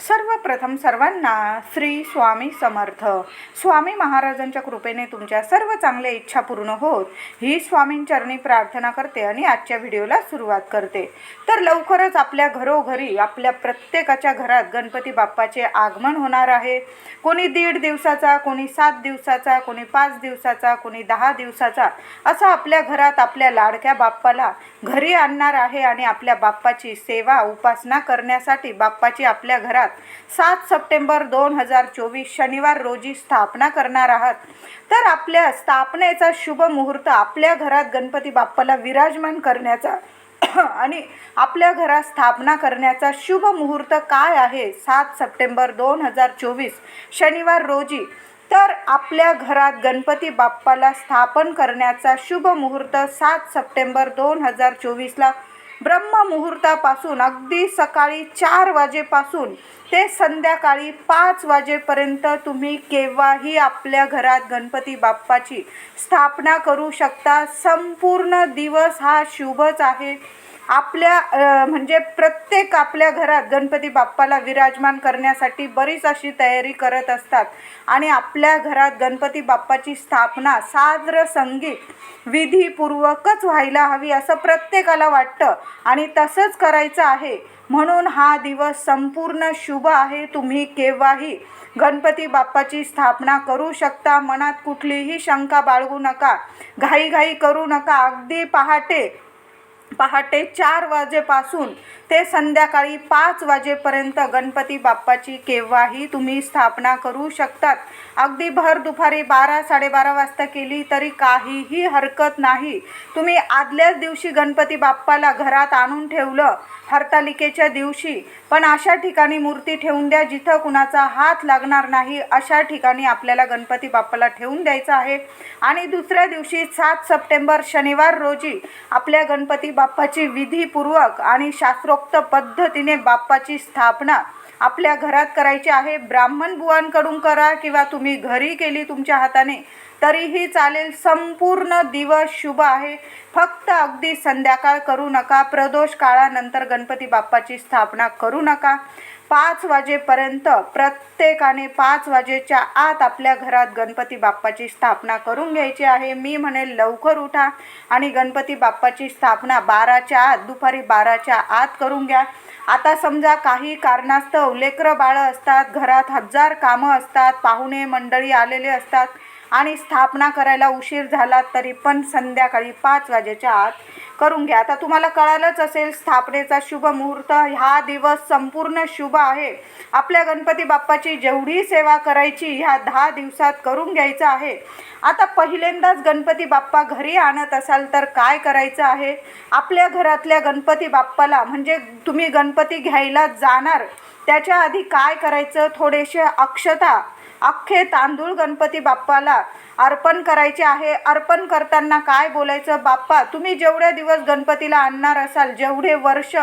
सर्वप्रथम सर्वांना श्री स्वामी समर्थ. स्वामी महाराजांच्या कृपेने तुमच्या सर्व चांगल्या इच्छा पूर्ण होत ही स्वामींचरणी प्रार्थना करते आणि आजच्या व्हिडिओला सुरुवात करते. तर लवकरच आपल्या घरोघरी आपल्या प्रत्येकाच्या घरात गणपती बाप्पाचे आगमन होणार आहे. कोणी दीड दिवसाचा कोणी सात दिवसाचा कोणी पाच दिवसाचा कोणी दहा दिवसाचा असं आपल्या घरात आपल्या लाडक्या बाप्पाला घरी आणणार आहे आणि आपल्या बाप्पाची सेवा उपासना करण्यासाठी बाप्पाची आपल्या घरात सात सप्टेंबर दोन हजार चोवीस शनिवार रोजी स्थापना करणार आहात. तर आपल्या स्थापनेचा शुभ मुहूर्त आपल्या घरात गणपती बाप्पाला विराजमान करण्याचा आणि आपल्या घरात स्थापना करण्याचा शुभ मुहूर्त काय आहे? सात सप्टेंबर दोन हजार चोवीस शनिवार रोजी. तर आपल्या घरात गणपती बाप्पाला स्थापन करण्याचा शुभ मुहूर्त सात सप्टेंबर दोन हजार चोवीसला ब्रह्ममुहूर्तापासून अगदी सकाळी चार वाजेपासून ते संध्याकाळी पाच वाजेपर्यंत तुम्ही केव्हाही आपल्या घरात गणपती बाप्पाची स्थापना करू शकता. संपूर्ण दिवस हा शुभच आहे. आपल्या म्हणजे प्रत्येक आपल्या घरात गणपती बाप्पाला विराजमान करण्यासाठी बरीच अशी तयारी करत असतात. आणि आपल्या घरात गणपती बाप्पाची स्थापना साद्र संगीत विधीपूर्वकच व्हायला हवी असं प्रत्येकाला वाटतं आणि तसंच करायचं आहे. म्हणून हा दिवस संपूर्ण शुभ आहे. तुम्ही केव्हाही गणपती बाप्पाची स्थापना करू शकता. मनात कुठलीही शंका बाळगू नका. घाईघाई करू नका. अगदी पहाटे पहाटे चार वाजेपासून ते संध्याकाळी पाच वाजेपर्यंत गणपती बाप्पाची केव्हाही तुम्ही स्थापना करू शकतात. अगदी भर दुपारी बारा साडेबारा वाजता केली तरी काहीही हरकत नाही. तुम्ही आदल्याच दिवशी गणपती बाप्पाला घरात आणून ठेवलं हरतालिकेच्या दिवशी. पण अशा ठिकाणी मूर्ती ठेवून द्या जिथं कुणाचा हात लागणार नाही अशा ठिकाणी आपल्याला गणपती बाप्पाला ठेवून द्यायचं आहे. आणि दुसऱ्या दिवशी सात सप्टेंबर शनिवार रोजी आपल्या गणपती बाप्पाची विधीपूर्वक आणि शास्त्रो फक्त पद्धतीने बाप्पाची स्थापना आपल्या घरात करायची आहे. ब्राह्मण बुवांकडून करा किंवा तुम्ही घरी केली तुमच्या हाताने तरीही चालेल. संपूर्ण दिवस शुभ आहे. फक्त अगदी संध्याकाळ करू नका. प्रदोष काळानंतर गणपती बाप्पाची स्थापना करू नका. पाच वाजेपर्यंत प्रत्येकाने पाच वाजेच्या आत आपल्या घरात गणपती बाप्पाची स्थापना करून घ्यायची आहे. मी म्हणेल लवकर उठा आणि गणपती बाप्पाची स्थापना बाराच्या आत दुपारी बाराच्या आत करून घ्या. आता समजा काही कारणास्तव लेकरं बाळं असतात घरात हजार कामं असतात पाहुणे मंडळी आलेले असतात आणि स्थापना करायला उशीर झाला तरी पण संध्याकाळी पाच वाजेच्या आत करून घ्या. आता तुम्हाला कळालंच असेल स्थापनेचा शुभ मुहूर्त हा दिवस संपूर्ण शुभ आहे. आपल्या गणपती बाप्पाची जेवढी सेवा करायची ह्या दहा दिवसात करून घ्यायचं आहे. आता पहिल्यांदाच गणपती बाप्पा घरी आणत असाल तर काय करायचं आहे? आपल्या घरातल्या गणपती बाप्पाला म्हणजे तुम्ही गणपती घ्यायला जाणार त्याच्या आधी काय करायचं? थोडेसे अक्षता अख्खे तांदूळ गणपती बाप्पाला अर्पण करायचे आहे. अर्पण करताना काय बोलायचं? बाप्पा तुम्ही जेवढे दिवस गणपतीला आणणार असाल जेवढे वर्ष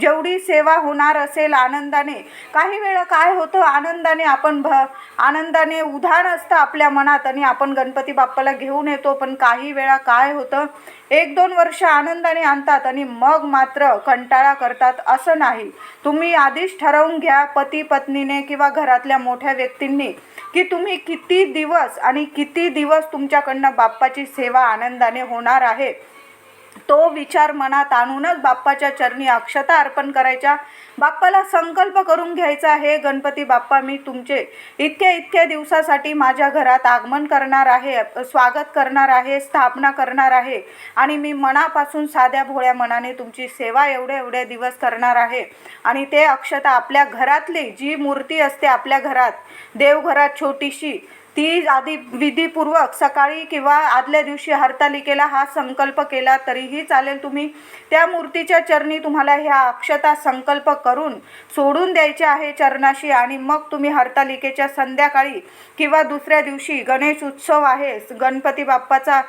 जेवढी सेवा होणार असेल आनंदाने काही वेळा काय होतं? आनंदाने आपण भ आनंदाने उधाण असतं आपल्या मनात आणि आपण गणपती बाप्पाला घेऊन येतो पण काही वेळा काय होतं? एक दोन वर्ष आनंदाने आणतात आणि मग मात्र कंटाळा करतात. असं नाही. तुम्ही आधीच ठरवून घ्या पती पत्नीने किंवा घरातल्या मोठ्या व्यक्तींनी. की तुम्ही किती दिवस आणि किती दिवस तुमच्याकडनं बाप्पाची सेवा आनंदाने होणार आहे? तो विचार मनात आणूनच बाप्पाच्या चरणी अक्षता अर्पण करायच्या. बाप्पाला संकल्प करून घ्यायचा हे गणपती बाप्पा मी तुमचे इतक्या इतक्या दिवसासाठी माझ्या घरात आगमन करणार आहे स्वागत करणार आहे स्थापना करणार आहे आणि मी मनापासून साध्या भोळ्या मनाने तुमची सेवा एवढे एवढे दिवस करणार आहे आणि ते अक्षता आपल्या घरातली जी मूर्ती असते आपल्या घरात देवघरात छोटीशी ती आधी विधीपूर्वक सकाळी किंवा आदल्या दिवशी हरतालिकेला हा संकल्प केला तरीही चालेल तुम्ही. त्या मूर्तीच्या चरणी तुम्हाला ह्या अक्षता संकल्प करून सोडून द्यायचे आहे चरणाशी आणि मग तुम्ही हरतालिकेच्या संध्याकाळी किंवा दुसऱ्या दिवशी गणेश उत्सव आहे गणपती बाप्पाचा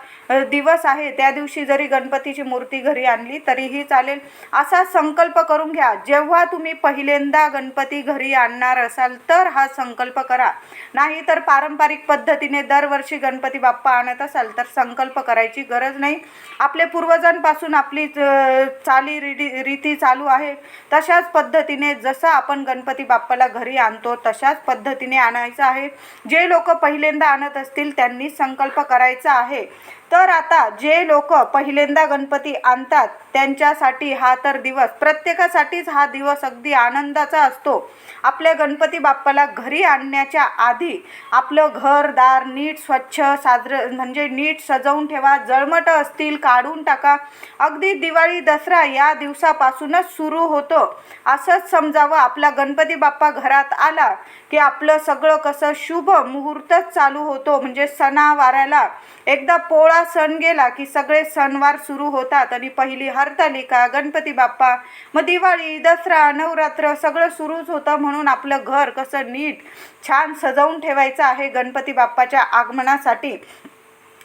दिवस आहे त्या दिवशी जरी गणपतीची मूर्ती घरी आणली तरीही चालेल. असा संकल्प करून घ्या. जेव्हा तुम्ही पहिल्यांदा गणपती घरी आणणार असाल तर हा संकल्प करा. नाही तर पारंपरिक पारंपरिक पद्धतीने दरवर्षी गणपती बाप्पा आणत असाल तर संकल्प करायची गरज नाही. आपले पूर्वजांपासून आपली चाली रिडी रीती चालू आहे. तशाच पद्धतीने जसं आपण गणपती बाप्पाला घरी आणतो तशाच पद्धतीने आणायचं आहे. जे लोक पहिल्यांदा आणत असतील त्यांनी संकल्प करायचा आहे. तर आता जे लोक पहिल्यांदा गणपती आणतात त्यांच्यासाठी हा तर दिवस प्रत्येकासाठीच हा दिवस अगदी आनंदाचा असतो. आपल्या गणपती बाप्पाला घरी आणण्याच्या आधी आपलं घरदार नीट स्वच्छ साजर म्हणजे नीट सजवून ठेवा जळमटं असतील काढून टाका. अगदी दिवाळी दसरा या दिवसापासूनच सुरू होतो. असंच समजावं आपला गणपती बाप्पा घरात आला की आपलं सगळं कसं शुभ मुहूर्तच चालू होतो. म्हणजे सणावाराला एकदा पोळा सण गेला की सगळे सणवार सुरू होतात आणि पहिली हरतालिका गणपती बाप्पा मग दिवाळी दसरा नवरात्र सगळं सुरूच होतं म्हणून आपलं घर कसं नीट छान सजवून ठेवायचं आहे गणपती बाप्पाच्या आगमनासाठी.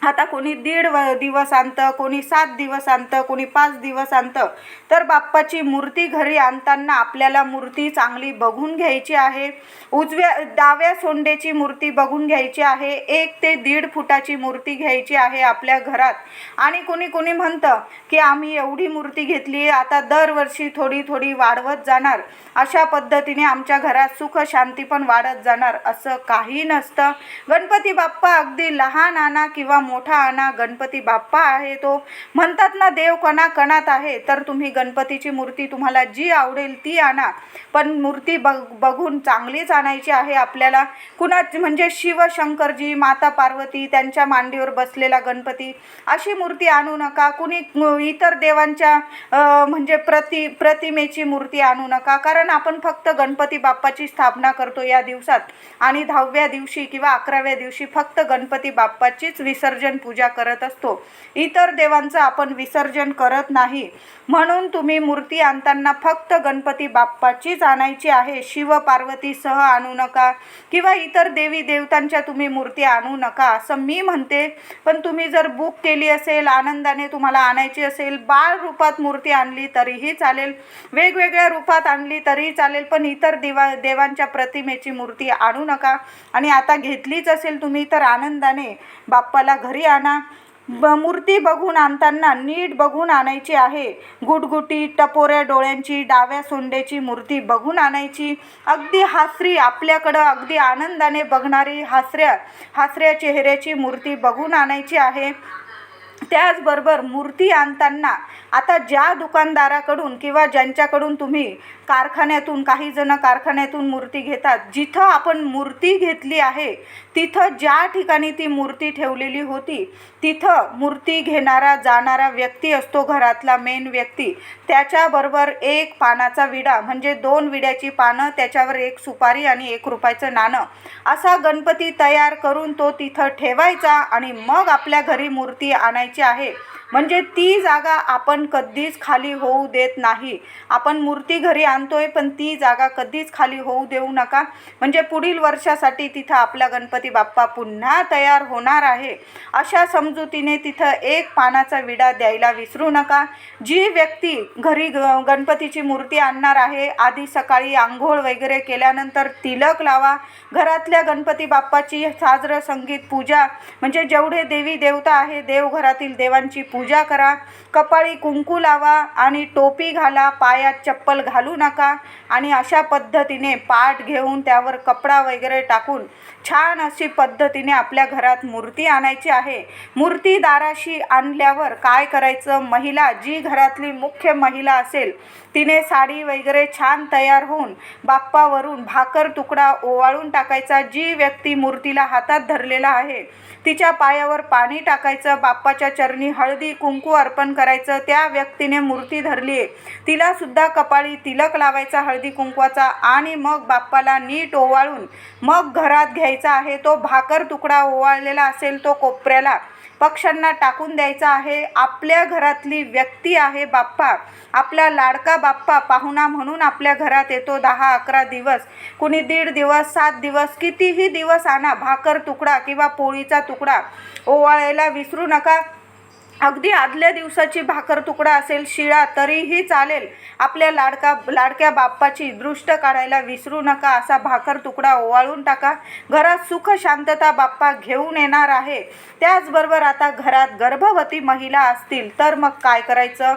आता कोणी दीड व दिवस आणतं कोणी सात दिवस आणतं कोणी पाच दिवस आणतं. तर बाप्पाची मूर्ती घरी आणताना आपल्याला मूर्ती चांगली बघून घ्यायची आहे. उजव्या डाव्या सोंडेची मूर्ती बघून घ्यायची आहे. एक ते दीड फुटाची मूर्ती घ्यायची आहे आपल्या घरात. आणि कोणी कोणी म्हणतं की आम्ही एवढी मूर्ती घेतली आता दरवर्षी थोडी थोडी वाढवत जाणार. अशा पद्धतीने आमच्या घरात सुख शांती पण वाढत जाणार असं काही नसतं. गणपती बाप्पा अगदी लहान आणा किंवा मोठा आणा गणपती बाप्पा आहे तो. म्हणतात ना देव कणा कणात आहे तर तुम्ही गणपतीची मूर्ती तुम्हाला जी आवडेल ती आणा. पण मूर्ती बघ बघून चांगलीच आणायची आहे आपल्याला. कुणा म्हणजे शिवशंकरजी माता पार्वती त्यांच्या मांडीवर बसलेला गणपती अशी मूर्ती आणू नका. कुणी इतर देवांच्या म्हणजे प्रति प्रतिमेची मूर्ती आणू नका. कारण आपण फक्त गणपती बाप्पाची स्थापना करतो या दिवसात. आणि दहाव्या दिवशी किंवा अकराव्या दिवशी फक्त गणपती बाप्पाचीच विसर्जन पूजा करत असतो. इतर देवांचं आपण विसर्जन करत नाही. म्हणून तुम्ही मूर्ती आणताना फक्त गणपती बाप्पाचीच आणायची आहे. शिव पार्वतीसह आणू नका किंवा इतर देवी देवतांच्या तुम्ही मूर्ती आणू नका असं मी म्हणते. पण तुम्ही जर बुक केली असेल आनंदाने तुम्हाला आणायची असेल बाळ रूपात मूर्ती आणली तरीही चालेल. वेगवेगळ्या रूपात आणली तरीही चालेल. पण इतर देवा देवांच्या प्रतिमेची मूर्ती आणू नका. आणि आता घेतलीच असेल तुम्ही तर आनंदाने बाप्पाला घरी आणा. ब मूर्ती बघून आणताना नीट बघून आणायची आहे. गुटगुटी टपोऱ्या डोळ्यांची डाव्या सोंडेची मूर्ती बघून आणायची. अगदी हासरी आपल्याकडं अगदी आनंदाने बघणारी हासऱ्या हासऱ्या चेहऱ्याची मूर्ती बघून आणायची आहे. त्याचबरोबर मूर्ती आणताना आता ज्या दुकानदाराकडून किंवा ज्यांच्याकडून तुम्ही कारखान्यातून काही जण कारखान्यातून मूर्ती घेतात जिथं आपण मूर्ती घेतली आहे तिथं ज्या ठिकाणी ती मूर्ती ठेवलेली होती तिथं मूर्ती घेणारा जाणारा व्यक्ती असतो घरातला मेन व्यक्ती त्याच्याबरोबर एक पानाचा विडा म्हणजे दोन विड्याची पानं त्याच्यावर एक सुपारी आणि एक रुपयाचं नाणं असा गणपती तयार करून तो तिथं ठेवायचा आणि मग आपल्या घरी मूर्ती आणायची. आहे. म्हणजे ती जागा आपण कधीच खाली होऊ देत नाही. आपण मूर्ती घरी आणतोय पण ती जागा कधीच खाली होऊ देऊ नका. म्हणजे पुढील वर्षासाठी तिथं आपला गणपती बाप्पा पुन्हा तयार होणार आहे. अशा समजुतीने तिथं एक पानाचा विडा द्यायला विसरू नका. जी व्यक्ती घरी ग गणपतीची मूर्ती आणणार आहे आधी सकाळी आंघोळ वगैरे केल्यानंतर तिलक लावा. घरातल्या गणपती बाप्पाची साजरं संगीत पूजा म्हणजे जेवढे देवी देवता आहे देवघरातील देवांची पूजा करा. कपाळी कुंकू लावा आणि टोपी घाला पायात चप्पल घालू नका आणि अशा पद्धतीने पाठ घेऊन त्यावर कपडा वगैरे टाकून छान अशी पद्धतीने आपल्या घरात मूर्ती आणायची आहे. मूर्ती दाराशी आणल्यावर काय करायचं? महिला जी घरातली मुख्य महिला असेल तिने साडी वगैरे छान तयार होऊन बाप्पावरून भाकर तुकडा ओवाळून टाकायचा. जी व्यक्ती मूर्तीला हातात धरलेला आहे तिच्या पायावर पाणी टाकायचं. बाप्पाच्या चरणी हळदी कुंकू अर्पण करायचं. त्या व्यक्तीने मूर्ती धरली. आहे तिला सुद्धा कपाळी तिलक लावायचा हळदी कुंकवाचा आणि मग बाप्पाला नीट ओवाळून मग घरात घ्यायचा आहे. तो भाकर तुकडा ओवाळलेला असेल तो कोपऱ्याला. पक्ष्यांना टाकून द्यायचा आहे. आपल्या घरातली व्यक्ती आहे बाप्पा. आपला लाडका बाप्पा. पाहुणा म्हणून आपल्या घरात येतो दहा अकरा दिवस. कुणी दीड दिवस सात दिवस कितीही दिवस आणा भाकर तुकडा किंवा पोळीचा तुकडा ओवाळायला विसरू नका. अगदी आदल्या दिवसाची भाकर तुकडा असेल शिळा तरीही चालेल. आपल्या लाडका लाडक्या बाप्पाची दृष्ट काढायला विसरू नका. असा भाकर तुकडा ओवाळून टाका. घरात सुख शांतता बाप्पा घेऊन येणार आहे. त्याचबरोबर आता घरात गर्भवती महिला असतील तर मग काय करायचं?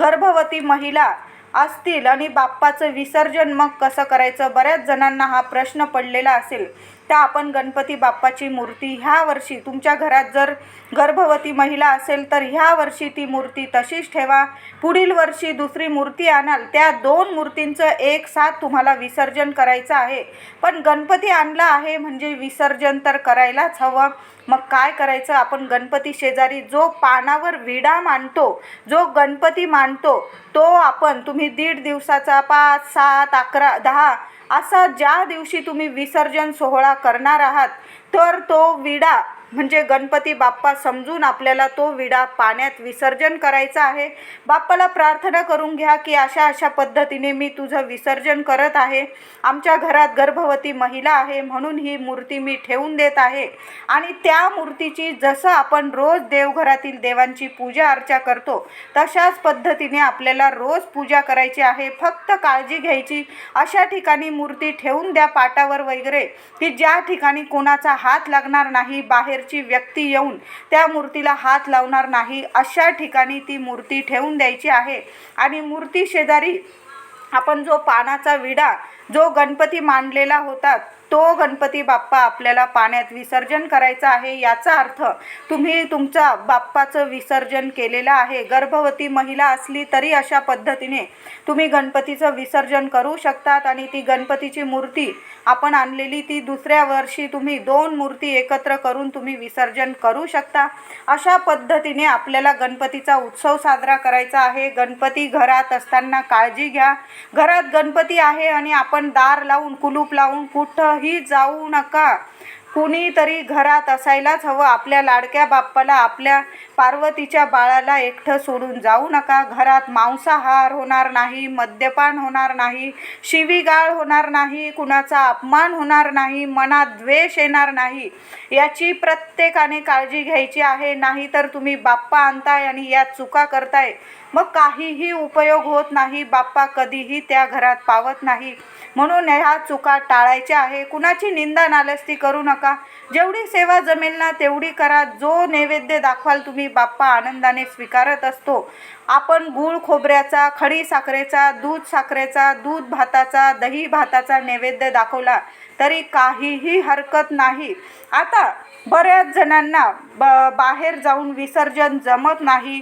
गर्भवती महिला असतील आणि बाप्पाचं विसर्जन मग कसं करायचं? बऱ्याच जणांना हा प्रश्न पडलेला असेल. त्या आपण गणपती बाप्पाची मूर्ती ह्या वर्षी तुमच्या घरात जर गर्भवती महिला असेल तर ह्या वर्षी ती मूर्ती तशीच ठेवा. पुढील वर्षी दुसरी मूर्ती आणाल त्या दोन मूर्तींचं एक साथ तुम्हाला विसर्जन करायचं आहे. पण गणपती आणला आहे म्हणजे विसर्जन तर करायलाच हवं. मग काय करायचं? आपण गणपती शेजारी जो पानावर विडा मांडतो जो गणपती मांडतो तो आपण तुम्ही दीड दिवसाचा पाच सात अकरा दहा असा ज्या दिवशी तुम्ही विसर्जन सोहळा करणार आहात तर तो विडा म्हणजे गणपती बाप्पा समजून आपल्याला तो विडा पाण्यात विसर्जन करायचा आहे. बाप्पाला प्रार्थना करून घ्या की अशा अशा पद्धतीने मी तुझं विसर्जन करत आहे. आमच्या घरात गर्भवती महिला आहे म्हणून ही मूर्ती मी ठेवून देत आहे. आणि त्या मूर्तीची जसं आपण रोज देवघरातील देवांची पूजा अर्चा करतो तशाच पद्धतीने आपल्याला रोज पूजा करायची आहे. फक्त काळजी घ्यायची. अशा ठिकाणी मूर्ती ठेवून द्या पाटावर वगैरे की ज्या ठिकाणी कोणाचा हात लागणार नाही बाहेर बाहेरची व्यक्ती येऊन त्या मूर्तीला हात लावणार नाही. अशा ठिकाणी ती मूर्ती ठेवून द्यायची आहे. आणि मूर्ती शेजारी आपण जो पानाचा विडा जो गणपती मांडलेला होता तो गणपती बाप्पा आपल्याला पाण्यात विसर्जन करायचा आहे याचा अर्थ तुम्ही तुमचा बाप्पाचं विसर्जन केलेलं आहे. गर्भवती महिला असली तरी अशा पद्धतीने तुम्ही गणपतीचं विसर्जन करू शकतात आणि ती गणपतीची मूर्ती आपण आणलेली ती दुसऱ्या वर्षी तुम्ही दोन मूर्ती एकत्र करून तुम्ही विसर्जन करू शकता. अशा पद्धतीने आपल्याला गणपतीचा उत्सव साजरा करायचा आहे. गणपती घरात असताना काळजी घ्या. घरात गणपती आहे आणि आपण दार लावून कुलूप लावून कुठंही जाऊ नका. कुणीतरी घरात असायलाच हवं. आपल्या लाडक्या बाप्पाला आपल्या पार्वतीच्या बाळाला एकटं सोडून जाऊ नका. घरात मांसाहार होणार नाही मद्यपान होणार नाही शिवीगाळ होणार नाही कुणाचा अपमान होणार नाही मनात द्वेष येणार नाही. याची प्रत्येकाने काळजी घ्यायची आहे. नाहीतर तुम्ही बाप्पा आणताय आणि या चुका करताय. मग काहीही उपयोग होत नाही. बाप्पा कधीही त्या घरात पावत नाही. म्हणून ह्या चुका टाळायच्या आहे. कुणाची निंदा नालस्ती करू नका. जेवढी सेवा जमेल ना तेवढी करा. जो नैवेद्य दाखवाल तुम्ही बाप्पा आनंदाने स्वीकारत असतो. आपण गूळ खोबऱ्याचा खडी साखरेचा दूध साखरेचा दूध भाताचा दही भाताचा नैवेद्य दाखवला तरी काहीही हरकत नाही. आता बऱ्याच जणांना ब बाहेर जाऊन विसर्जन जमत नाही.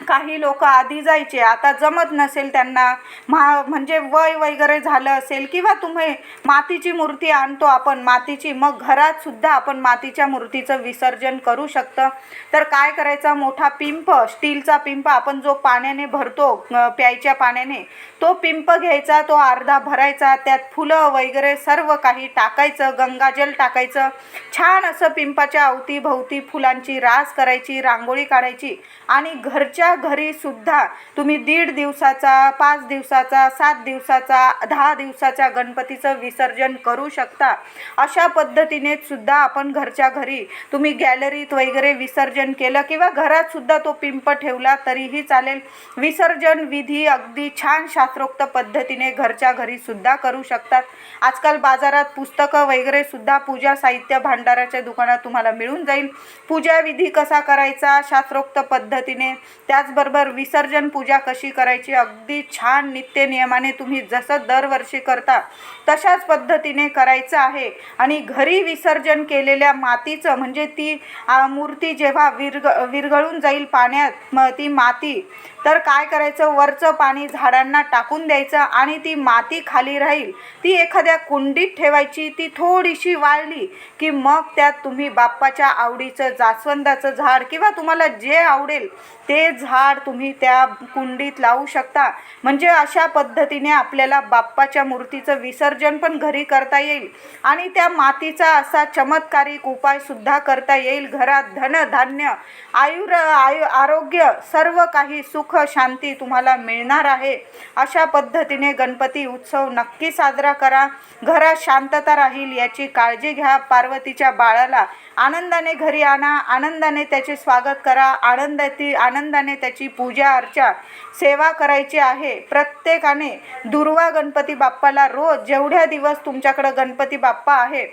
काही लोक आधी जायचे. आता जमत नसेल त्यांना महा म्हणजे वय वगैरे झालं असेल किंवा तुम्ही मातीची मूर्ती आणतो आपण मातीची मग घरात सुद्धा आपण मातीच्या मूर्तीचं विसर्जन करू शकतं. तर काय करायचा? मोठा पिंप स्टीलचा पिंप आपण जो पाण्याने भरतो प्यायच्या पाण्याने तो पिंप घ्यायचा तो अर्धा भरायचा त्यात फुलं वगैरे सर्व काही टाकायचं गंगाजल टाकायचं. छान असं पिंपाच्या अवतीभोवती फुलांची रास करायची रांगोळी काढायची आणि घरच्या घरी सुद्धा तुम्ही दीड दिवसाचा पाच दिवसाचा सात दिवसाचा दहा दिवसाच्या गणपतीचं विसर्जन करू शकता. अशा पद्धतीने सुद्धा आपण घरच्या घरी तुम्ही गॅलरीत वगैरे विसर्जन केलं किंवा घरात सुद्धा तो पिंप ठेवला तरीही चालेल. विसर्जन विधी अगदी छान शास्त्रोक्त पद्धतीने घरच्या घरी सुद्धा करू शकतात. आजकाल बाजारात पुस्तकं वगैरे सुद्धा पूजा साहित्य भांडाराच्या दुकानात तुम्हाला मिळून जाईल. पूजा विधी कसा करायचा शास्त्रोक्त पद्धतीने त्याचबरोबर विसर्जन पूजा कशी करायची? अगदी छान नित्य नियमाने तुम्ही जसं दरवर्षी करता तशाच पद्धतीने करायचं आहे. आणि घरी विसर्जन केलेल्या मातीचं म्हणजे ती मूर्ती जेव्हा विरग विरघळून जाईल पाण्यात म ती माती तर काय करायचं? वरचं पाणी झाडांना टाकून द्यायचं आणि ती माती खाली राहील. ती एखाद्या कुंडीत ठेवायची ती थोडीशी वाळली की मग त्यात तुम्ही बाप्पाच्या आवडीचं जास्वंदाचं झाड किंवा तुम्हाला जे आवडेल ते झाड तुम्ही त्या कुंडीत लावू शकता. म्हणजे अशा पद्धतीने आपल्याला बाप्पाच्या मूर्तीचं विसर्जन पण घरी करता येईल आणि त्या मातीचा असा चमत्कारिक उपायसुद्धा करता येईल. घरात धनधान्य आयुर आयु आरोग्य सर्व काही सुख सुख शांती तुम्हाला मिळणार आहे. अशा पद्धतीने गणपती उत्सव नक्की साजरा करा. घरात शांतता राहील याची काळजी घ्या. पार्वतीच्या बाळाला आनंदाने घरी आणा. आनंदाने त्याचे स्वागत करा. आनंदाती आनंदाने त्याची पूजा अर्चा सेवा करायची आहे. प्रत्येकाने दुर्वा गणपती बाप्पाला रोज जेवढ्या दिवस तुमच्याकडं गणपती बाप्पा आहे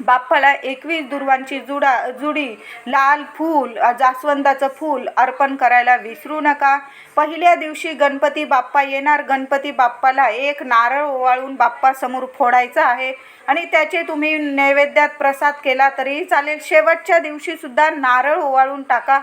बाप्पाला एकवीस दुर्वांची जुडा जुडी लाल फूल जास्वंदाचं फूल अर्पण करायला विसरू नका. पहिल्या दिवशी गणपती बाप्पा येणार. गणपती बाप्पाला एक नारळ ओवाळून बाप्पासमोर फोडायचा आहे. आणि त्याचे तुम्ही नैवेद्यात प्रसाद केला तरीही चालेल. शेवटच्या दिवशीसुद्धा नारळ ओवाळून टाका.